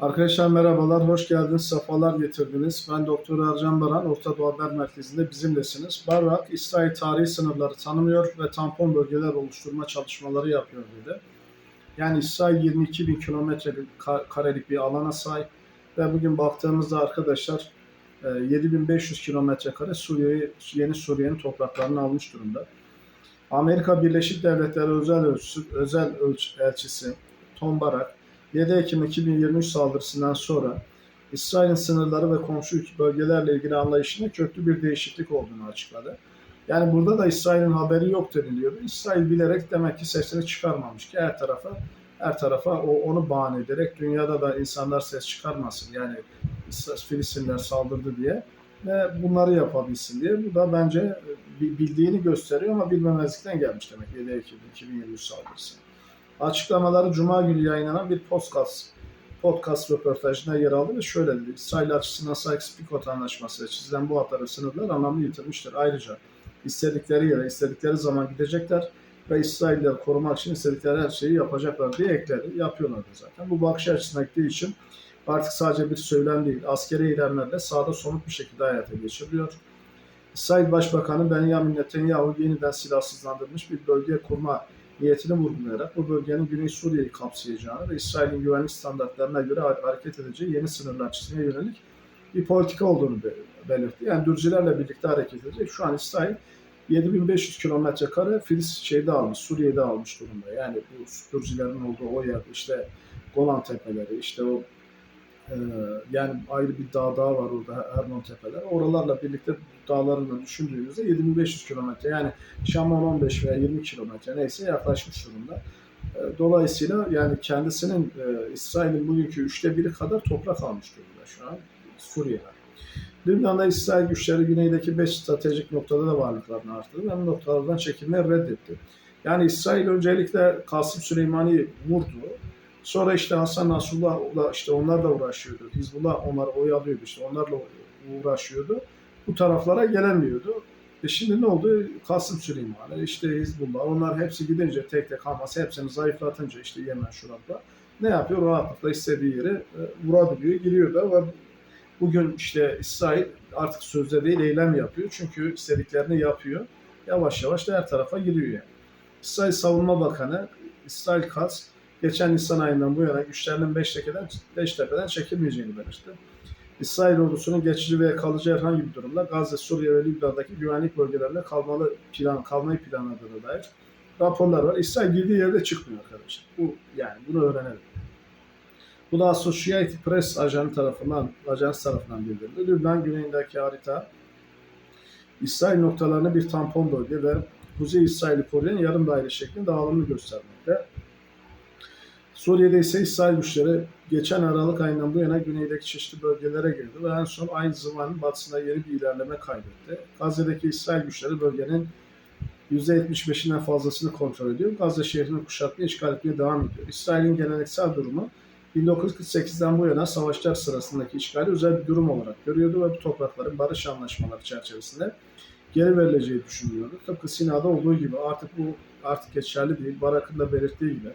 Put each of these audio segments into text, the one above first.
Arkadaşlar merhabalar, hoş geldiniz, sefalar getirdiniz. Ben Doktor Ercan Baran, Orta Doğu Haber Merkezi'nde bizimlesiniz. Barrak, İsrail tarihi sınırları tanımıyor ve tampon bölgeler oluşturma çalışmaları yapıyor dedi. Yani İsrail 22 bin kilometre karelik bir alana sahip ve bugün baktığımızda arkadaşlar e, 7500 kilometre kare Suriye'yi, yeni Suriye'nin topraklarını almış durumda. Amerika Birleşik Devletleri özel ölçüsü, özel ölç, elçisi Tom Barak 7 Ekim 2023 saldırısından sonra İsrail'in sınırları ve komşu bölgelerle ilgili anlayışında köklü bir değişiklik olduğunu açıkladı. Yani burada da İsrail'in haberi yok deniliyordu. İsrail bilerek demek ki sesini çıkarmamış ki her tarafa her tarafa o onu bahane ederek dünyada da insanlar ses çıkarmasın. Yani Filistinler saldırdı diye ve bunları yapabilsin diye. Bu da bence bildiğini gösteriyor ama bilmemezlikten gelmiş demek 7 Ekim 2023 saldırısı. Açıklamaları Cuma günü yayınlanan bir podcast podcast röportajında yer aldı ve şöyle dedi. İsrail açısından Sykes-Picot anlaşması ile çizilen bu hatları sınırlar anlamını yitirmiştir. Ayrıca istedikleri yere, istedikleri zaman gidecekler ve İsrailleri korumak için istedikleri her şeyi yapacaklar diye ekledi. Yapıyorlardı zaten. Bu bakış açısına gittiği için artık sadece bir söylem değil, askeri eylemlerle sahada somut bir şekilde hayata geçiriliyor. İsrail Başbakanı Benjamin Netanyahu yeniden silahsızlandırmış bir bölge kurma niyetini vurgulayarak bu bölgenin Güney Suriye'yi kapsayacağını ve İsrail'in güvenlik standartlarına göre hareket edeceği yeni sınırlar çizmeye yönelik bir politika olduğunu belirtti. Yani Dürzilerle birlikte hareket edecek. Şu an İsrail 7500 kilometre kare Filiz şeyde almış, Suriye'de almış durumda. Yani bu Dürzilerin olduğu o yer, işte Golan Tepeleri, işte o ee, yani ayrı bir dağ daha var orada Hermon Tepeler. Oralarla birlikte dağlarını düşündüğümüzde 7500 kilometre yani Şamon 15 veya 20 kilometre neyse yaklaşmış durumda. Ee, dolayısıyla yani kendisinin e, İsrail'in bugünkü üçte biri kadar toprak almış durumda şu an Suriye'de. Lübnan'da İsrail güçleri güneydeki 5 stratejik noktada da varlıklarını arttırdı ve bu noktalardan çekilmeyi reddetti. Yani İsrail öncelikle Kasım Süleymani'yi vurdu Sonra işte Hasan Nasrullah'la işte onlar da uğraşıyordu. Hizbullah onları oyalıyordu işte onlarla uğraşıyordu. Bu taraflara gelemiyordu. E şimdi ne oldu? Kasım Süleyman'ı, işte Hizbullah onlar hepsi gidince tek tek Hamas hepsini zayıflatınca işte Yemen şurada ne yapıyor? Rahatlıkla istediği yere e, vurabiliyor, giriyor da ve bugün işte İsrail artık sözde değil eylem yapıyor. Çünkü istediklerini yapıyor. Yavaş yavaş da her tarafa giriyor yani. İsrail Savunma Bakanı İsrail Katz geçen Nisan ayından bu yana güçlerinin Beştepe'den, Beştepe'den çekilmeyeceğini belirtti. İsrail ordusunun geçici veya kalıcı herhangi bir durumda Gazze, Suriye ve Lübnan'daki güvenlik bölgelerinde kalmalı plan, kalmayı planladığına dair raporlar var. İsrail girdiği yerde çıkmıyor arkadaşlar. Bu yani bunu öğrenelim. Bu da Associated Press ajanı tarafından, ajans tarafından bildirildi. Lübnan güneyindeki harita İsrail noktalarını bir tampon bölge ve Kuzey İsrail'i koruyan yarım daire şeklinde dağılımını göstermekte. Suriye'de ise İsrail güçleri geçen Aralık ayından bu yana güneydeki çeşitli bölgelere girdi ve en son aynı zamanın batısında yeni bir ilerleme kaydetti. Gazze'deki İsrail güçleri bölgenin %75'inden fazlasını kontrol ediyor. Gazze şehrini kuşatmaya, işgal etmeye devam ediyor. İsrail'in geleneksel durumu 1948'den bu yana savaşlar sırasındaki işgali özel bir durum olarak görüyordu ve bu toprakların barış anlaşmaları çerçevesinde geri verileceği düşünülüyordu. Tıpkı Sina'da olduğu gibi artık bu artık geçerli değil. Barak'ın da belirttiği gibi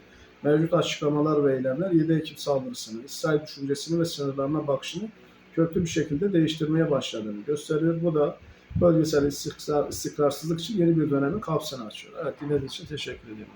mevcut açıklamalar ve eylemler 7 Ekim saldırısını, İsrail düşüncesini ve sınırlarına bakışını köklü bir şekilde değiştirmeye başladığını gösteriyor. Bu da bölgesel istikrar, istikrarsızlık için yeni bir dönemin kapsını açıyor. Evet dinlediğiniz için teşekkür ederim.